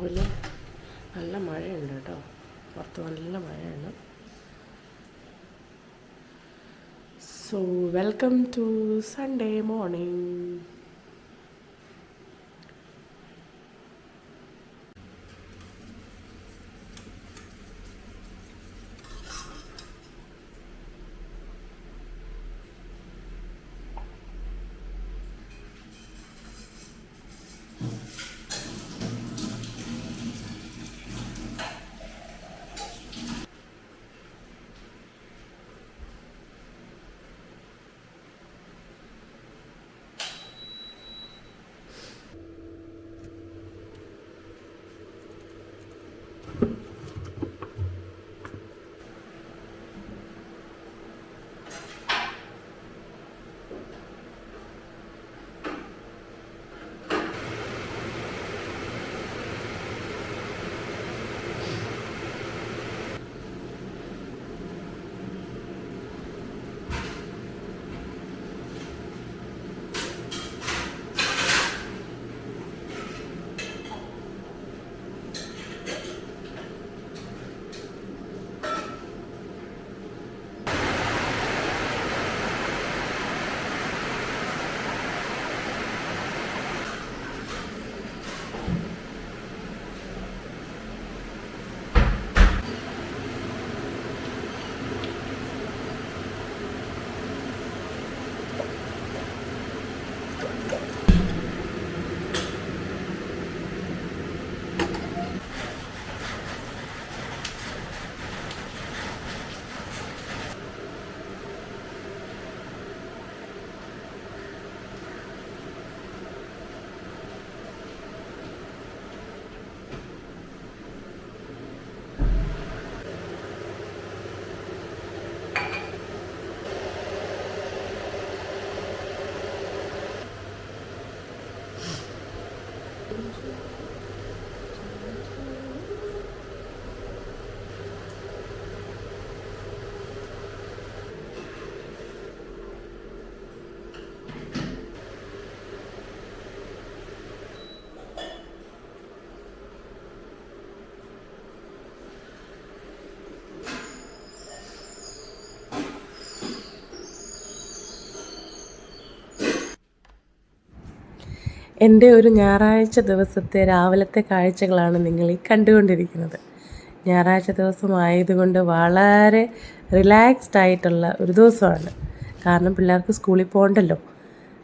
രാവിലെ നല്ല മഴയുണ്ട് കേട്ടോ. പുറത്ത് നല്ല മഴയാണ്. So welcome to Sunday morning എന്റെ ഒരു ഞായറാഴ്ച ദിവസത്തെ രാവിലത്തെ കാഴ്ചകളാണ് നിങ്ങൾ ഈ കണ്ടുകൊണ്ടിരിക്കുന്നത്. ഞായറാഴ്ച ദിവസം ആയതുകൊണ്ട് വളരെ റിലാക്സ്ഡ് ആയിട്ടുള്ള ഒരു ദിവസമാണ്. കാരണം പിള്ളേർക്ക് സ്കൂളിൽ പോകണ്ടല്ലോ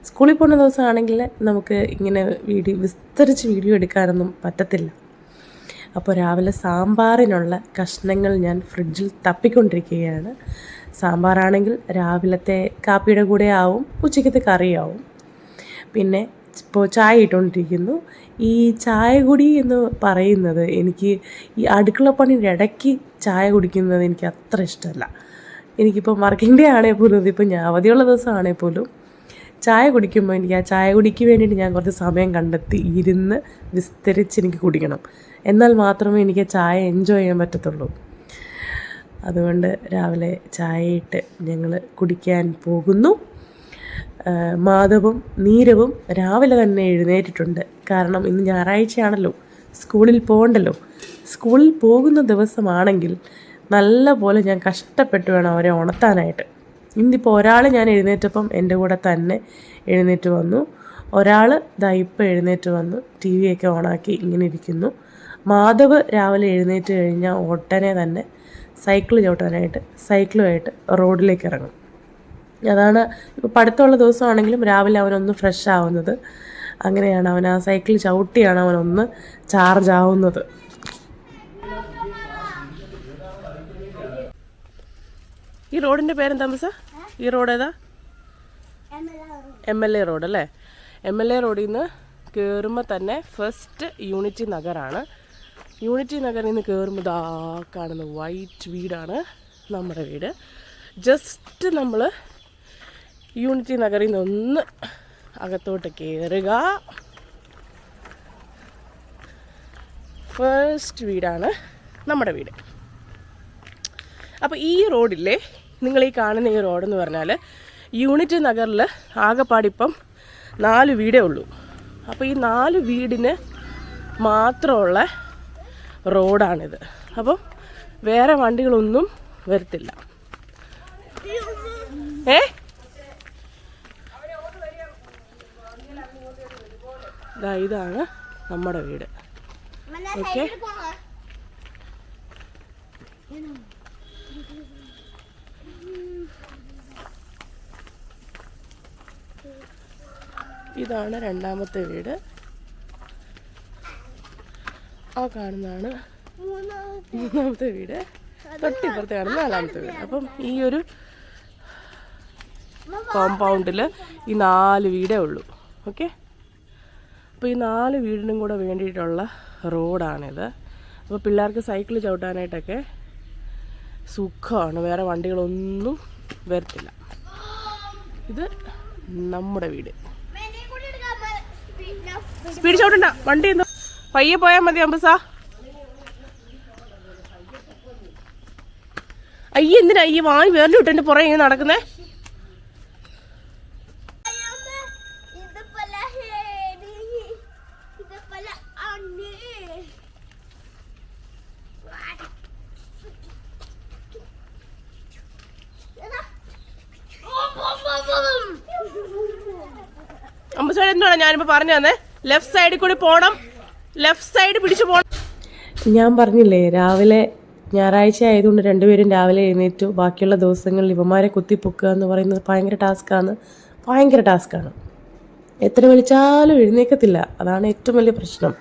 സ്കൂളിൽ പോകുന്ന ദിവസമാണെങ്കിൽ നമുക്ക് ഇങ്ങനെ വീഡിയോ വിസ്തരിച്ച് വീഡിയോ എടുക്കാനൊന്നും പറ്റത്തില്ല. അപ്പോൾ രാവിലെ സാമ്പാറിനുള്ള കഷ്ണങ്ങൾ ഞാൻ ഫ്രിഡ്ജിൽ തപ്പിക്കൊണ്ടിരിക്കുകയാണ്. സാമ്പാറാണെങ്കിൽ രാവിലത്തെ കാപ്പിയുടെ കൂടെ ആവും ഉച്ചയ്ക്കത്തെ കറിയാവും. പിന്നെ ഇപ്പോൾ ചായ ഇട്ടുകൊണ്ടിരിക്കുന്നു ഈ ചായ കുടി എന്ന് പറയുന്നത് എനിക്ക് ഈ അടുക്കളപ്പണിയുടെ ഇടയ്ക്ക് ചായ കുടിക്കുന്നത് എനിക്ക് അത്ര ഇഷ്ടമല്ല. എനിക്കിപ്പോൾ വർക്കിംഗ് ഡേ ആണെങ്കിൽ പോലും ഇതിപ്പോൾ ഞാൻ അവധിയുള്ള ദിവസമാണെങ്കിൽ പോലും ചായ കുടിക്കുമ്പോൾ എനിക്ക് ആ ചായ കുടിക്ക് വേണ്ടിയിട്ട് ഞാൻ കുറച്ച് സമയം കണ്ടെത്തി ഇരുന്ന് വിസ്തരിച്ച് എനിക്ക് കുടിക്കണം. എന്നാൽ മാത്രമേ എനിക്ക് ചായ എൻജോയ് ചെയ്യാൻ പറ്റത്തുള്ളൂ. അതുകൊണ്ട് രാവിലെ ചായയിട്ട് ഞങ്ങൾ കുടിക്കാൻ പോകുന്നു. മാധവും നീരവും രാവിലെ തന്നെ എഴുന്നേറ്റിട്ടുണ്ട്. കാരണം ഇന്ന് ഞായറാഴ്ചയാണല്ലോ. സ്കൂളിൽ പോകണ്ടല്ലോ. സ്കൂളിൽ പോകുന്ന ദിവസമാണെങ്കിൽ നല്ല പോലെ ഞാൻ കഷ്ടപ്പെട്ട് വേണം അവരെ ഉണർത്താനായിട്ട്. ഇന്നിപ്പോൾ ഒരാൾ ഞാൻ എഴുന്നേറ്റപ്പം എന്റെ കൂടെ തന്നെ എഴുന്നേറ്റ് വന്നു. ഒരാൾ ദാ ഇപ്പം എഴുന്നേറ്റ് വന്നു. ടി വിയൊക്കെ ഓണാക്കി ഇങ്ങനെ ഇരിക്കുന്നു. മാധവ് രാവിലെ എഴുന്നേറ്റ് കഴിഞ്ഞാൽ ഉടനെ തന്നെ സൈക്കിൾ ചവിട്ടാനായിട്ട് സൈക്കിളുമായിട്ട് റോഡിലേക്ക് ഇറങ്ങും. അതാണ് ഇപ്പോൾ പഠിത്തമുള്ള ദിവസമാണെങ്കിലും രാവിലെ അവനൊന്ന് ഫ്രഷ് ആവുന്നത്. അങ്ങനെയാണ് അവൻ ആ സൈക്കിൾ ചവിട്ടിയാണ് അവനൊന്ന് ചാർജ് ആവുന്നത്. ഈ റോഡിന്റെ പേരെന്താ മിസ്സ? ഈ റോഡ് ഏതാ? എം എൽ എ റോഡ് അല്ലേ? എം എൽ എ റോഡിൽ നിന്ന് കയറുമ്പോൾ തന്നെ ഫസ്റ്റ് യൂണിറ്റി നഗറാണ് യൂണിറ്റി നഗറിൽ നിന്ന് കയറുമ്പോൾ ഇതാ കാണുന്ന വൈറ്റ് വീടാണ് നമ്മുടെ വീട്. ജസ്റ്റ് നമ്മൾ യൂണിറ്റി നഗറിൽ നിന്ന് ഒന്ന് അകത്തോട്ട് കയറുക ഫസ്റ്റ് വീടാണ് നമ്മുടെ വീട്. അപ്പോൾ ഈ റോഡില്ലേ നിങ്ങൾ ഈ കാണുന്ന ഈ റോഡെന്ന് പറഞ്ഞാൽ യൂണിറ്റ് നഗറിൽ ആകെപ്പാടിപ്പം നാല് വീടേ ഉള്ളൂ. അപ്പോൾ ഈ നാല് വീടിന് മാത്രമുള്ള റോഡാണിത്. അപ്പം വേറെ വണ്ടികളൊന്നും വരത്തില്ല. ഏ? ദാ ഇതാണ് നമ്മുടെ വീട്. ഓക്കെ ഇതാണ് രണ്ടാമത്തെ വീട്. ആ കാണുന്നതാണ് മൂന്നാമത്തെ. വീട്. തൊട്ടിപ്പുറത്ത് കാണുന്ന നാലാമത്തെ വീട്. അപ്പം ഈ ഒരു കോമ്പൗണ്ടിൽ ഈ നാല് വീടേ ഉള്ളൂ. ഓക്കെ അപ്പോൾ ഈ നാല് വീടിനും കൂടെ വേണ്ടിയിട്ടുള്ള റോഡാണിത്. അപ്പോൾ പിള്ളേർക്ക് സൈക്കിൾ ചവിട്ടാനായിട്ടൊക്കെ സുഖമാണ്. വേറെ വണ്ടികളൊന്നും വരത്തില്ല. ഇത് നമ്മുടെ വീട്. സ്പീഡ് ചവിട്ടണ്ട. വണ്ടി എന്തോ പയ്യെ പോയാൽ മതി അമ്പസ. അയ്യ എന്തിനാ ഈ വാങ്ങി വേറെ വിട്ടെന്റെ പുറകെ ഇങ്ങനെ നടക്കുന്നേ ഇത് പല ഹേടി ഇത് പല അണ്ണി അമ്പസാട് എന്താണ് ഞാനിപ്പോൾ പറഞ്ഞു തന്നെ ലെഫ്റ്റ് സൈഡിൽ കൂടി പോകണം ലെഫ്റ്റ് സൈഡ് പിടിച്ചു പോകണം ഞാൻ പറഞ്ഞില്ലേ രാവിലെ ഞായറാഴ്ച ആയതുകൊണ്ട് രണ്ടുപേരും രാവിലെ എഴുന്നേറ്റു. ബാക്കിയുള്ള ദിവസങ്ങളിൽ ഇവന്മാരെ കുത്തിപ്പൊക്കുക എന്ന് പറയുന്നത് ഭയങ്കര ടാസ്ക്കാണ് ഭയങ്കര ടാസ്ക്കാണ് എത്ര വിളിച്ചാലും എഴുന്നേക്കത്തില്ല. അതാണ് ഏറ്റവും വലിയ പ്രശ്നം.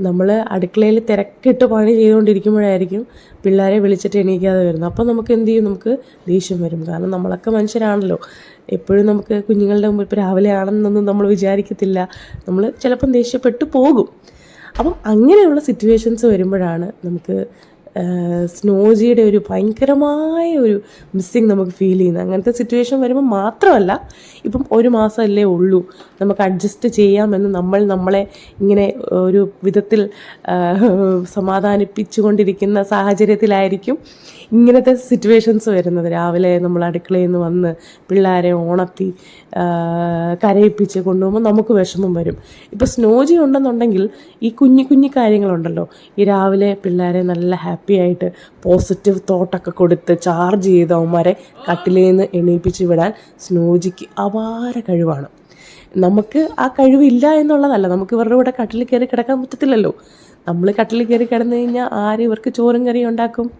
നമ്മൾ അടുക്കളയിൽ തിരക്കിട്ട് പണി ചെയ്തുകൊണ്ടിരിക്കുമ്പോഴായിരിക്കും പിള്ളേരെ വിളിച്ചിട്ട് എണീക്കാതെ വരുന്നത്. അപ്പോൾ നമുക്ക് എന്ത് ചെയ്യും? നമുക്ക് ദേഷ്യം വരും. കാരണം നമ്മളൊക്കെ മനുഷ്യരാണല്ലോ. എപ്പോഴും നമുക്ക് കുഞ്ഞുങ്ങളുടെ മുമ്പ് ഇപ്പോൾ രാവിലെ ആണെന്നൊന്നും നമ്മൾ വിചാരിക്കത്തില്ല. നമ്മൾ ചിലപ്പം ദേഷ്യപ്പെട്ടു പോകും. അപ്പം അങ്ങനെയുള്ള സിറ്റുവേഷൻസ് വരുമ്പോഴാണ് നമുക്ക് സ്നോജിയുടെ ഒരു ഭയങ്കരമായ ഒരു മിസ്സിങ് നമുക്ക് ഫീൽ ചെയ്യുന്നത് അങ്ങനത്തെ സിറ്റുവേഷൻ വരുമ്പോൾ മാത്രമല്ല ഇപ്പം ഒരു മാസമല്ലേ ഉള്ളൂ. നമുക്ക് അഡ്ജസ്റ്റ് ചെയ്യാമെന്ന് നമ്മൾ നമ്മളെ ഇങ്ങനെ ഒരു വിധത്തിൽ സമാധാനിപ്പിച്ചുകൊണ്ടിരിക്കുന്ന സാഹചര്യത്തിലായിരിക്കും ഇങ്ങനത്തെ സിറ്റുവേഷൻസ് വരുന്നത്. രാവിലെ നമ്മൾ അടുക്കളയിൽ നിന്ന് വന്ന് പിള്ളേരെ ഓണത്തി കരയിപ്പിച്ച് കൊണ്ടുപോകുമ്പോൾ നമുക്ക് വിഷമം വരും. ഇപ്പോൾ സ്നോജി ഉണ്ടെന്നുണ്ടെങ്കിൽ ഈ കുഞ്ഞു കുഞ്ഞു കാര്യങ്ങളുണ്ടല്ലോ. ഈ രാവിലെ പിള്ളേരെ നല്ല ഹാപ്പി ആയിട്ട് പോസിറ്റീവ് തോട്ടൊക്കെ കൊടുത്ത് ചാർജ് ചെയ്ത് അവന്മാരെ കട്ടിലിൽ നിന്ന് എണീപ്പിച്ച് വിടാൻ സ്നോജിക്ക് അപാര കഴിവാണ്. നമുക്ക് ആ കഴിവില്ല എന്നുള്ളതല്ല നമുക്ക് ഇവരുടെ കൂടെ കട്ടിൽ കയറി കിടക്കാൻ പറ്റത്തില്ലല്ലോ. നമ്മൾ കട്ടിൽ കയറി കിടന്നു കഴിഞ്ഞാൽ ആര് ഇവർക്ക് ചോറും കറിയും ഉണ്ടാക്കും?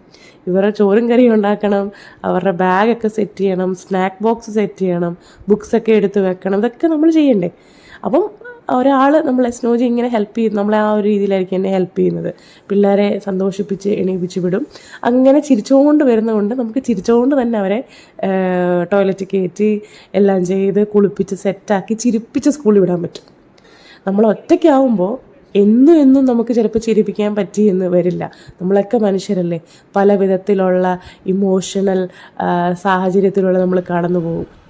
ഇവരുടെ ചോറും കറിയും ഉണ്ടാക്കണം അവരുടെ ബാഗൊക്കെ സെറ്റ് ചെയ്യണം സ്നാക്ക് ബോക്സ് സെറ്റ് ചെയ്യണം ബുക്സൊക്കെ എടുത്ത് വെക്കണം ഇതൊക്കെ നമ്മൾ ചെയ്യണ്ടേ? അപ്പം ഒരാൾ നമ്മളെ സ്നോജി ഇങ്ങനെ ഹെൽപ്പ് ചെയ്യുന്നു. നമ്മളെ ആ ഒരു രീതിയിലായിരിക്കും എന്നെ ഹെൽപ്പ് ചെയ്യുന്നത്. പിള്ളേരെ സന്തോഷിപ്പിച്ച് എണീപ്പിച്ച് വിടും. അങ്ങനെ ചിരിച്ചുകൊണ്ട് വരുന്നതുകൊണ്ട് നമുക്ക് ചിരിച്ചുകൊണ്ട് തന്നെ അവരെ ടോയ്ലറ്റ് കയറ്റി എല്ലാം ചെയ്ത് കുളിപ്പിച്ച് സെറ്റാക്കി ചിരിപ്പിച്ച് സ്കൂളിൽ വിടാൻ പറ്റും. നമ്മൾ ഒറ്റയ്ക്കാവുമ്പോൾ എന്നും എന്നും നമുക്ക് ചിലപ്പോൾ ചിരിപ്പിക്കാൻ പറ്റി എന്ന് വരില്ല. നമ്മളൊക്കെ മനുഷ്യരല്ലേ? പല വിധത്തിലുള്ള ഇമോഷണൽ സാഹചര്യത്തിലൂടെ നമ്മൾ കടന്നു പോകും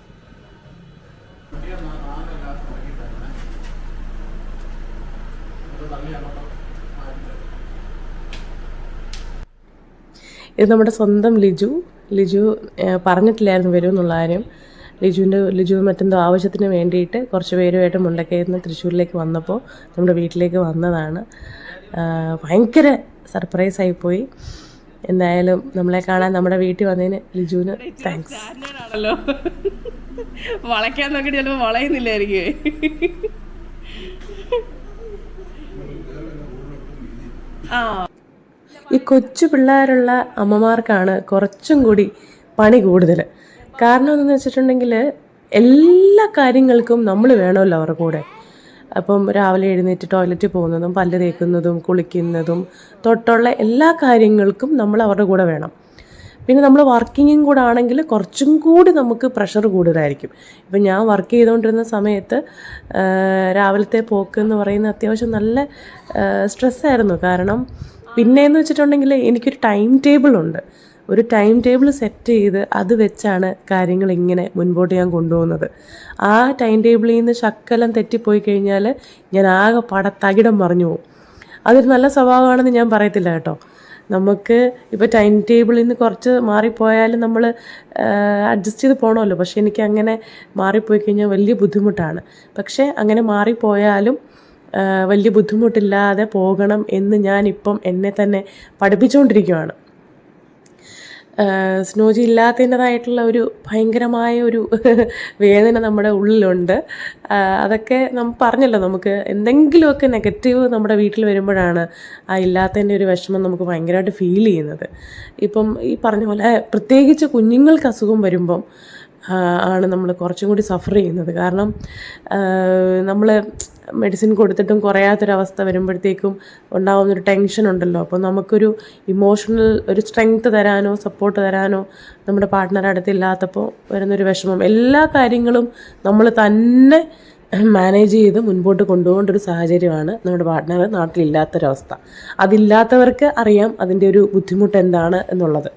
ഇത് നമ്മുടെ സ്വന്തം ലിജു. ലിജു പറഞ്ഞിട്ടില്ലായിരുന്നു വരും എന്നുള്ള കാര്യം. ലിജുവിന്റെ ലിജു മറ്റെന്തോ ആവശ്യത്തിന് വേണ്ടിയിട്ട് കുറച്ച് പേരുമായിട്ട് മുണ്ടക്കയിൽ നിന്ന് തൃശ്ശൂരിലേക്ക് വന്നപ്പോൾ നമ്മുടെ വീട്ടിലേക്ക് വന്നതാണ്. ഭയങ്കര സർപ്രൈസ് ആയിപ്പോയി എന്തായാലും നമ്മളെ കാണാൻ നമ്മുടെ വീട്ടിൽ വന്നതിന് ലിജുവിന് താങ്ക്സ് ആണല്ലോ വളയ്ക്കാൻ നോക്കിയിട്ട് ചിലപ്പോൾ ആ. ഈ കൊച്ചു പിള്ളേരുള്ള അമ്മമാർക്കാണ് കുറച്ചും കൂടി പണി കൂടുതൽ. കാരണം എന്തെന്ന് വെച്ചിട്ടുണ്ടെങ്കിൽ എല്ലാ കാര്യങ്ങൾക്കും നമ്മൾ വേണമല്ലോ അവരുടെ കൂടെ. അപ്പം രാവിലെ എഴുന്നേറ്റ് ടോയ്ലറ്റിൽ പോകുന്നതും പല്ല് തേക്കുന്നതും കുളിക്കുന്നതും തൊട്ടുള്ള എല്ലാ കാര്യങ്ങൾക്കും നമ്മൾ അവരുടെ കൂടെ വേണം. പിന്നെ നമ്മൾ വർക്കിങ്ങും കൂടെ ആണെങ്കിൽ കുറച്ചും കൂടി നമുക്ക് പ്രഷർ കൂടുതലായിരിക്കും. ഇപ്പം ഞാൻ വർക്ക് ചെയ്തുകൊണ്ടിരുന്ന സമയത്ത് രാവിലത്തെ പോക്ക് എന്ന് പറയുന്ന അത്യാവശ്യം നല്ല സ്ട്രെസ്സായിരുന്നു. കാരണം പിന്നെയെന്ന് വെച്ചിട്ടുണ്ടെങ്കിൽ എനിക്കൊരു ടൈം ടേബിൾ ഉണ്ട്. ഒരു ടൈം ടേബിൾ സെറ്റ് ചെയ്ത് അത് വെച്ചാണ് കാര്യങ്ങൾ ഇങ്ങനെ മുൻപോട്ട് ഞാൻ കൊണ്ടുപോകുന്നത്. ആ ടൈം ടേബിളിൽ നിന്ന് ശക്കലം തെറ്റിപ്പോയി കഴിഞ്ഞാൽ ഞാൻ ആകെ പട തകിടം മറിഞ്ഞു പോകും. അതൊരു നല്ല സ്വഭാവമാണെന്ന് ഞാൻ പറയത്തില്ല കേട്ടോ. നമുക്ക് ഇപ്പോൾ ടൈം ടേബിളിൽ നിന്ന് കുറച്ച് മാറിപ്പോയാലും നമ്മൾ അഡ്ജസ്റ്റ് ചെയ്ത് പോകണമല്ലോ പക്ഷേ എനിക്ക് അങ്ങനെ മാറിപ്പോയി കഴിഞ്ഞാൽ വലിയ ബുദ്ധിമുട്ടാണ്. പക്ഷേ അങ്ങനെ മാറിപ്പോയാലും വലിയ ബുദ്ധിമുട്ടില്ലാതെ പോകണം എന്ന് ഞാനിപ്പം എന്നെ തന്നെ പഠിപ്പിച്ചുകൊണ്ടിരിക്കുകയാണ് സ്നോജി ഇല്ലാത്തതിന്റെതായിട്ടുള്ള ഒരു ഭയങ്കരമായ ഒരു വേദന നമ്മുടെ ഉള്ളിലുണ്ട്. അതൊക്കെ നമ്മൾ പറഞ്ഞല്ലോ നമുക്ക് എന്തെങ്കിലുമൊക്കെ നെഗറ്റീവ് നമ്മുടെ വീട്ടിൽ വരുമ്പോഴാണ് ആ ഇല്ലാത്തതിന്റെ ഒരു വിഷമം നമുക്ക് ഭയങ്കരമായിട്ട് ഫീൽ ചെയ്യുന്നത്. ഇപ്പം ഈ പറഞ്ഞ പോലെ പ്രത്യേകിച്ച് കുഞ്ഞുങ്ങൾക്ക് അസുഖം വരുമ്പം ആണ് നമ്മൾ കുറച്ചും കൂടി സഫർ ചെയ്യുന്നത്. കാരണം നമ്മൾ മെഡിസിൻ കൊടുത്തിട്ടും കുറയാത്തൊരവസ്ഥ വരുമ്പോഴത്തേക്കും ഉണ്ടാകുന്നൊരു ടെൻഷൻ ഉണ്ടല്ലോ. അപ്പോൾ നമുക്കൊരു ഇമോഷണൽ ഒരു സ്ട്രെങ്ത് തരാനോ സപ്പോർട്ട് തരാനോ നമ്മുടെ പാർട്ട്ണർ അടുത്തില്ലാത്തപ്പോൾ വരുന്നൊരു വിഷമം. എല്ലാ കാര്യങ്ങളും നമ്മൾ തന്നെ മാനേജ് ചെയ്ത് മുൻപോട്ട് കൊണ്ടുപോകേണ്ട ഒരു സാഹചര്യമാണ് നമ്മുടെ പാർട്ട്ണർ നാട്ടിലില്ലാത്തൊരവസ്ഥ. അതില്ലാത്തവർക്ക് അറിയാം അതിന്റെ ഒരു ബുദ്ധിമുട്ട് എന്താണ് എന്നുള്ളത്.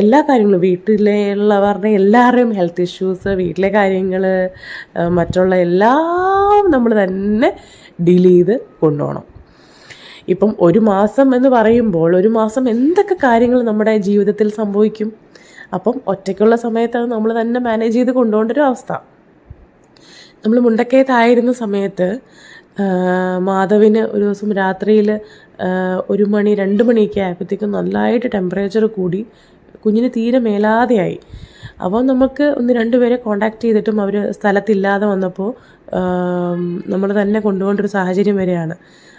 എല്ലാ കാര്യങ്ങളും വീട്ടിലുള്ളവരുടെ എല്ലാവരുടെയും ഹെൽത്ത് ഇഷ്യൂസ് വീട്ടിലെ കാര്യങ്ങൾ മറ്റുള്ള എല്ലാം നമ്മൾ തന്നെ ഡീൽ ചെയ്ത് കൊണ്ടുപോകണം. ഇപ്പം ഒരു മാസം എന്ന് പറയുമ്പോൾ ഒരു മാസം എന്തൊക്കെ കാര്യങ്ങൾ നമ്മുടെ ജീവിതത്തിൽ സംഭവിക്കും? അപ്പം ഒറ്റയ്ക്കുള്ള സമയത്ത് അത് നമ്മൾ തന്നെ മാനേജ് ചെയ്ത് കൊണ്ടുപോകേണ്ട ഒരു അവസ്ഥ. നമ്മൾ മുണ്ടക്കയത്തായിരുന്ന സമയത്ത് മാധവിന് ഒരു ദിവസം രാത്രിയിൽ ഒരു മണി രണ്ട് മണിയൊക്കെ ആയപ്പോഴത്തേക്കും നന്നായിട്ട് ടെമ്പറേച്ചർ കൂടി കുഞ്ഞിന് തീരെ മേലാതെയായി. അപ്പോൾ നമുക്ക് ഒന്ന് രണ്ടുപേരെ കോണ്ടാക്ട് ചെയ്തിട്ടും അവർ സ്ഥലത്തില്ലാതെ വന്നപ്പോൾ നമ്മൾ തന്നെ കൊണ്ടുപോകേണ്ട ഒരു സാഹചര്യം വരികയാണ്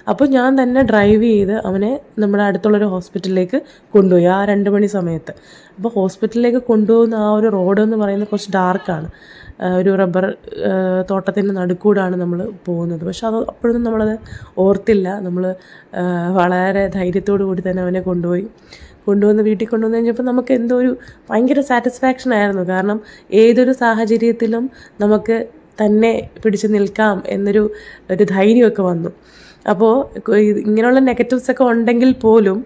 അപ്പോൾ ഞാൻ തന്നെ ഡ്രൈവ് ചെയ്ത് അവനെ നമ്മുടെ അടുത്തുള്ളൊരു ഹോസ്പിറ്റലിലേക്ക് കൊണ്ടുപോയി ആ രണ്ട് മണി സമയത്ത്. അപ്പോൾ ഹോസ്പിറ്റലിലേക്ക് കൊണ്ടുപോകുന്ന ആ ഒരു റോഡ് എന്ന് പറയുന്നത് കുറച്ച് ഡാർക്കാണ് ഒരു റബ്ബർ തോട്ടത്തിന്റെ നടുക്കൂടാണ് നമ്മൾ പോകുന്നത്. പക്ഷെ അത് അപ്പോഴൊന്നും നമ്മളത് ഓർത്തില്ല. നമ്മൾ വളരെ ധൈര്യത്തോടു കൂടി തന്നെ അവനെ കൊണ്ടുപോയി. കൊണ്ടുവന്ന് വീട്ടിൽ കൊണ്ടുവന്ന് കഴിഞ്ഞപ്പോൾ നമുക്ക് എന്തോ ഒരു ഭയങ്കര സാറ്റിസ്ഫാക്ഷൻ ആയിരുന്നു. കാരണം ഏതൊരു സാഹചര്യത്തിലും നമുക്ക് തന്നെ പിടിച്ചു നിൽക്കാം എന്നൊരു ഒരു ധൈര്യമൊക്കെ വന്നു. അപ്പോൾ ഇങ്ങനെയുള്ള നെഗറ്റീവ്സ് ഒക്കെ ഉണ്ടെങ്കിൽ പോലും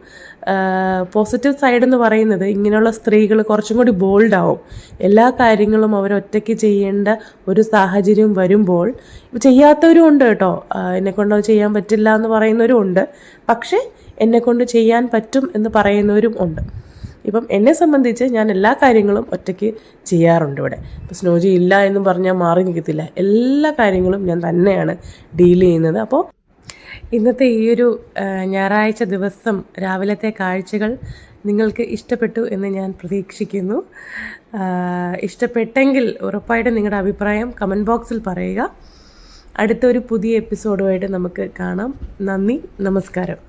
പോസിറ്റീവ് സൈഡ് എന്ന് പറയുന്നത് ഇങ്ങനെയുള്ള സ്ത്രീകൾ കുറച്ചും കൂടി ബോൾഡാവും എല്ലാ കാര്യങ്ങളും അവരൊറ്റയ്ക്ക് ചെയ്യേണ്ട ഒരു സാഹചര്യം വരുമ്പോൾ ചെയ്യാത്തവരും ഉണ്ട് കേട്ടോ. എന്നെക്കൊണ്ട് ചെയ്യാൻ പറ്റില്ല എന്ന് പറയുന്നവരും ഉണ്ട്. പക്ഷേ എന്നെക്കൊണ്ട് ചെയ്യാൻ പറ്റും എന്ന് പറയുന്നവരും ഉണ്ട്. ഇപ്പം എന്നെ സംബന്ധിച്ച് ഞാൻ എല്ലാ കാര്യങ്ങളും ഒറ്റയ്ക്ക് ചെയ്യാറുണ്ട് ഇവിടെ. ഇപ്പം സ്നോജി ഇല്ല എന്ന് പറഞ്ഞാൽ മാറി നിൽക്കത്തില്ല. എല്ലാ കാര്യങ്ങളും ഞാൻ തന്നെയാണ് ഡീൽ ചെയ്യുന്നത്. അപ്പോൾ ഇന്നത്തെ ഈ ഒരു ഞായറാഴ്ച ദിവസം രാവിലത്തെ കാഴ്ചകൾ നിങ്ങൾക്ക് ഇഷ്ടപ്പെട്ടു എന്ന് ഞാൻ പ്രതീക്ഷിക്കുന്നു. ഇഷ്ടപ്പെട്ടെങ്കിൽ ഉറപ്പായിട്ടും നിങ്ങളുടെ അഭിപ്രായം കമന്റ് ബോക്സിൽ പറയുക. അടുത്തൊരു പുതിയ എപ്പിസോഡുമായിട്ട് നമുക്ക് കാണാം. നന്ദി നമസ്കാരം.